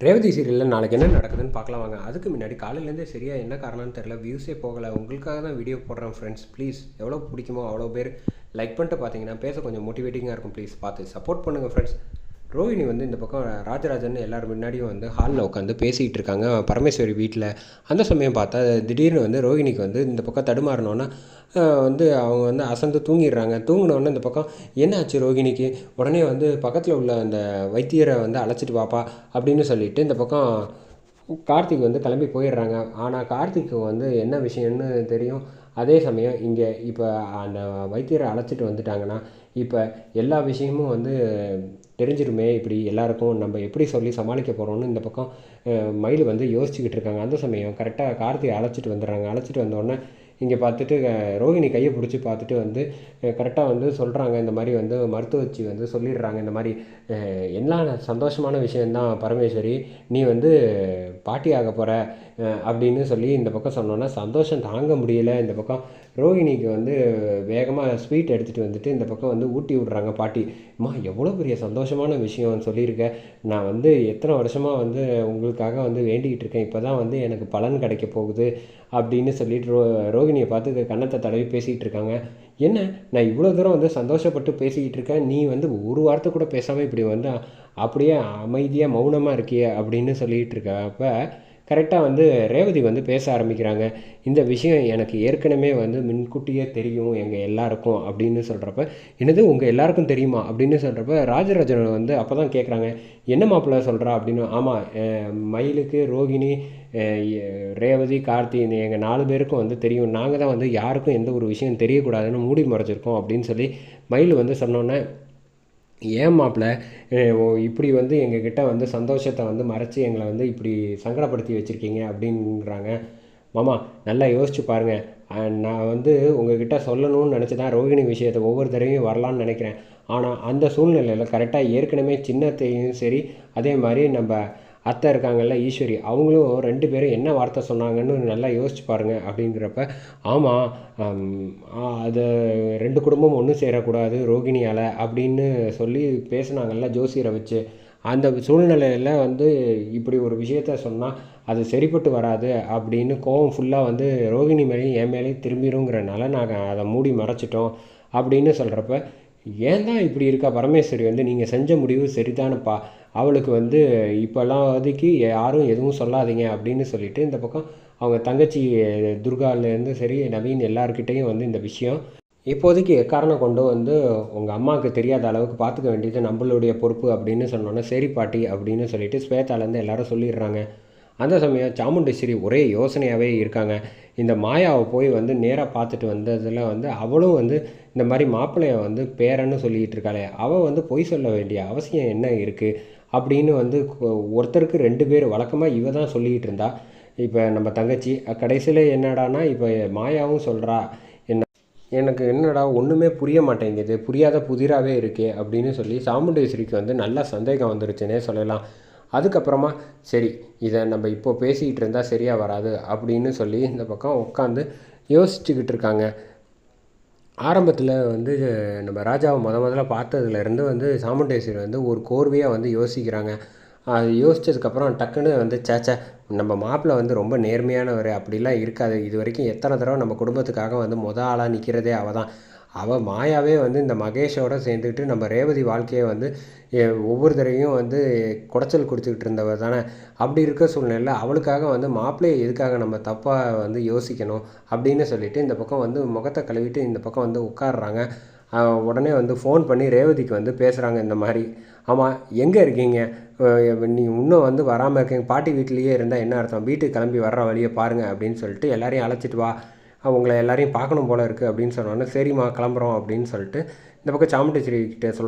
ரேவதி சீரியலில் நாளைக்கு என்ன நடக்குதுன்னு பார்க்கலாம் வாங்க. அதுக்கு முன்னாடி காலையிலேருந்தே சரியாக என்ன காரணம்னு தெரில வியூஸே போகலை. உங்களுக்காக தான் வீடியோ போடுறேன் ஃப்ரெண்ட்ஸ் ப்ளீஸ் எவ்வளோ பிடிக்குமோ அவ்வளோ பேர் லைக் பண்ணிட்டு பார்த்தீங்கன்னா பேச கொஞ்சம் மோட்டிவேட்டிங்காக இருக்கும். ப்ளீஸ் பார்த்து சப்போர்ட் பண்ணுங்கள் ஃப்ரெண்ட்ஸ் ரோஹிணி வந்து இந்த பக்கம் ராஜராஜன் எல்லாரும் முன்னாடியும் வந்து ஹாலில் உட்காந்து பேசிகிட்டு இருக்காங்க. பரமேஸ்வரி வீட்டில் அந்த சமயம் பார்த்தா திடீர்னு வந்து ரோஹிணிக்கு வந்து இந்த பக்கம் தடுமாறினோன்னா வந்து அவங்க வந்து அசந்து தூங்கிடுறாங்க. தூங்கினோடனே இந்த பக்கம் என்ன ஆச்சு ரோகிணிக்கு உடனே வந்து பக்கத்தில் உள்ள அந்த வைத்தியரை வந்து அழைச்சிட்டு வாப்பா அப்படின்னு சொல்லிட்டு இந்த பக்கம் கார்த்திக் வந்து கிளம்பி போயிடுறாங்க. ஆனால் கார்த்திக்கு வந்து என்ன விஷயம்னு தெரியும்? அதே சமயம் இங்கே இப்போ அந்த வைத்தியரை அழைச்சிட்டு வந்துட்டாங்கன்னா இப்போ எல்லா விஷயமும் வந்து தெரிஞ்சிருமே. இப்படி எல்லாருக்கும் நம்ம எப்படி சொல்லி சமாளிக்க போகிறோம்னு இந்த பக்கம் மயில் வந்து யோசிச்சுக்கிட்டு இருக்காங்க. அந்த சமயம் கரெக்டாக கார்த்திகை அழைச்சிட்டு வந்துடுறாங்க. அழைச்சிட்டு வந்தோடனே இங்கே பார்த்துட்டு ரோஹிணி ரோகிணி கையை பிடிச்சி பார்த்துட்டு வந்து கரெக்டாக வந்து சொல்கிறாங்க இந்த மாதிரி வந்து மருத்துவச்சி வந்து சொல்லிடுறாங்க. இந்த மாதிரி எல்லாம் சந்தோஷமான விஷயந்தான் பரமேஸ்வரி நீ வந்து பாட்டி ஆக போகிற அப்படின்னு சொல்லி இந்த பக்கம் சொன்னோன்னா சந்தோஷம் தாங்க முடியல. இந்த பக்கம் ரோகிணிக்கு வந்து வேகமாக ஸ்வீட் எடுத்துகிட்டு வந்துட்டு இந்த பக்கம் வந்து ஊட்டி விட்றாங்க பாட்டி. அம்மா எவ்வளோ பெரிய சந்தோஷமான விஷயம் சொல்லியிருக்கேன் நான் வந்து எத்தனை வருஷமாக வந்து உங்களுக்காக வந்து வேண்டிக்கிட்டு இருக்கேன். இப்போ தான் வந்து எனக்கு பலன் கிடைக்க போகுது அப்படின்னு சொல்லிட்டு ரோ ரோகிணியை பார்த்து கன்னத்தை தடவி பேசிகிட்டு இருக்காங்க. என்ன? நான் இவ்வளோ தூரம் வந்து சந்தோஷப்பட்டு பேசிக்கிட்டு இருக்கேன் நீ வந்து ஒரு வார்த்தை கூட பேசாமல் இப்படி வந்து அப்படியே அமைதியாக மௌனமாக இருக்கியே அப்படின்னு சொல்லிகிட்டு இருக்க அப்போ கரெக்டாக வந்து ரேவதி வந்து பேச ஆரம்பிக்கிறாங்க. இந்த விஷயம் எனக்கு ஏற்கனவே வந்து முன்கூட்டியே தெரியும் எங்கள் எல்லாருக்கும் அப்படின்னு சொல்கிறப்ப என்னது உங்கள் எல்லாருக்கும் தெரியுமா அப்படின்னு சொல்கிறப்ப ராஜராஜன் வந்து அப்போ தான் கேட்குறாங்க என்ன மாப்பிள்ளை சொல்கிறா அப்படின்னு ஆமாம் மயிலுக்கு ரோகிணி ரேவதி கார்த்தி எங்கள் நாலு பேருக்கும் வந்து தெரியும். நாங்கள் தான் வந்து யாருக்கும் எந்த ஒரு விஷயம் தெரியக்கூடாதுன்னு மூடி மறைச்சிருக்கோம் அப்படின்னு சொல்லி மயில் வந்து சொன்னோன்னே ஏன் மாப்பிள்ள ஓ இப்படி வந்து எங்ககிட்ட வந்து சந்தோஷத்தை வந்து மறைச்சி எங்களை வந்து இப்படி சங்கடப்படுத்தி வச்சுருக்கீங்க அப்படின்றாங்க. மாமா நல்லா யோசிச்சு பாருங்கள் நான் வந்து உங்ககிட்ட சொல்லணும்னு நினச்சி தான் ரோகிணி விஷயத்தை ஒவ்வொரு தடவையும் வரலான்னு நினைக்கிறேன். ஆனால் அந்த சூழ்நிலையில் கரெக்டாக ஏற்கனவே சின்னத்தையும் சரி அதே மாதிரி நம்ம அத்தை இருக்காங்கல்ல ஈஸ்வரி அவங்களும் ரெண்டு பேரும் என்ன வார்த்தை சொன்னாங்கன்னு நல்லா யோசிச்சு பாருங்க அப்படிங்கிறப்ப ஆமாம் அது ரெண்டு குடும்பம் ஒன்றும் சேரக்கூடாது ரோகிணியால் அப்படின்னு சொல்லி பேசுனாங்கல்ல ஜோசியரை வச்சு. அந்த சூழ்நிலையில் வந்து இப்படி ஒரு விஷயத்த சொன்னால் அது சரிப்பட்டு வராது அப்படின்னு கோவம் ஃபுல்லாக வந்து ரோகிணி மேலேயும் என் மேலேயும் திரும்பிடுங்கிறனால நாங்கள் அதை மூடி மறைச்சிட்டோம் அப்படின்னு சொல்கிறப்ப ஏன் தான் இப்படி இருக்கா? பரமேஸ்வரி வந்து நீங்கள் செஞ்ச முடிவு சரிதானப்பா. அவளுக்கு வந்து இப்போல்லாம் வதிக்கு யாரும் எதுவும் சொல்லாதீங்க அப்படின்னு சொல்லிட்டு இந்த பக்கம் அவங்க தங்கச்சி துர்காலேருந்து சரி நவீன் எல்லாருக்கிட்டேயும் வந்து இந்த விஷயம் இப்போதைக்கு எக்காரணம் கொண்டு வந்து உங்கள் அம்மாவுக்கு தெரியாத அளவுக்கு பார்த்துக்க வேண்டியது நம்மளுடைய பொறுப்பு அப்படின்னு சொன்னோன்னே சரி பாட்டி அப்படின்னு சொல்லிட்டு ஸ்வேதாலேருந்து எல்லாரும் சொல்லிடுறாங்க. அந்த சமயம் சாமுண்டேஸ்வரி ஒரே யோசனையாகவே இருக்காங்க. இந்த மாயாவை போய் வந்து நேராக பார்த்துட்டு வந்ததில் வந்து அவளும் வந்து இந்த மாதிரி மாப்பிள்ளைய வந்து பேரன்னு சொல்லிகிட்டு இருக்காளே. அவள் வந்து பொய் சொல்ல வேண்டிய அவசியம் என்ன இருக்குது அப்படின்னு வந்து ஒருத்தருக்கு ரெண்டு பேர் வழக்கமாக இவ தான் சொல்லிக்கிட்டு இருந்தா. இப்போ நம்ம தங்கச்சி கடைசியில் என்னடானா இப்போ மாயாவும் சொல்கிறா என்ன எனக்கு என்னடா ஒன்றுமே புரிய மாட்டேங்குது புரியாத புதிராகவே இருக்கே அப்படின்னு சொல்லி சாமுண்டேஸ்வரிக்கு வந்து நல்லா சந்தேகம் வந்துருச்சுன்னே சொல்லலாம். அதுக்கப்புறமா சரி இதை நம்ம இப்போ பேசிக்கிட்டு இருந்தால் சரியாக வராது அப்படின்னு சொல்லி இந்த பக்கம் உட்காந்து யோசிச்சுக்கிட்டு இருக்காங்க ஆரம்பத்தில் வந்து நம்ம ராஜாவை முத முதல்ல பார்த்ததுலேருந்து வந்து சாமுண்டேஸ்வரி வந்து ஒரு கோர்வையாக வந்து யோசிக்கிறாங்க. அது யோசித்ததுக்கப்புறம் டக்குன்னு வந்து சேச்சே நம்ம மாப்பிள்ளை வந்து ரொம்ப நேர்மையானவர் அப்படிலாம் இருக்காது. இது வரைக்கும் எத்தனை தடவை நம்ம குடும்பத்துக்காக வந்து முத ஆளாக நிற்கிறதே அவள் தான் அவள் மாயாவே வந்து இந்த மகேஷோட சேர்ந்துக்கிட்டு நம்ம ரேவதி வாழ்க்கையை வந்து எ- ஒவ்வொரு தடவையும் வந்து குடைச்சல் கொடுத்துக்கிட்டு இருந்தவ தானே. அப்படி இருக்க சூழ்நிலையில் அவளுக்காக வந்து மாப்பிள்ளையை எதுக்காக நம்ம தப்பாக வந்து யோசிக்கணும்? அப்படின்னு சொல்லிட்டு இந்த பக்கம் வந்து முகத்தை கழுவிட்டு இந்த பக்கம் வந்து உட்காடுறாங்க உடனே வந்து ஃபோன் பண்ணி ரேவதிக்கு வந்து பேசுகிறாங்க இந்த மாதிரி. ஆமாம் எங்கே இருக்கீங்க? நீ இன்னும் வந்து வராமல் இருக்கீங்க. பாட்டி வீட்லேயே இருந்தால் என்ன அர்த்தம்? வீட்டுக்கு கிளம்பி வர்ற வழியை பாருங்கள் அப்படின்னு சொல்லிட்டு எல்லாரையும் அழைச்சிட்டு வா. உங்களை எல்லாரையும் பார்க்கணும் போல இருக்குது அப்படின்னு சொன்னோன்னே சரிம்மா கிளம்புறோம் அப்படின்னு சொல்லிட்டு இந்த பக்கம் சாமுண்டேஸ்வரி கிட்ட சொல்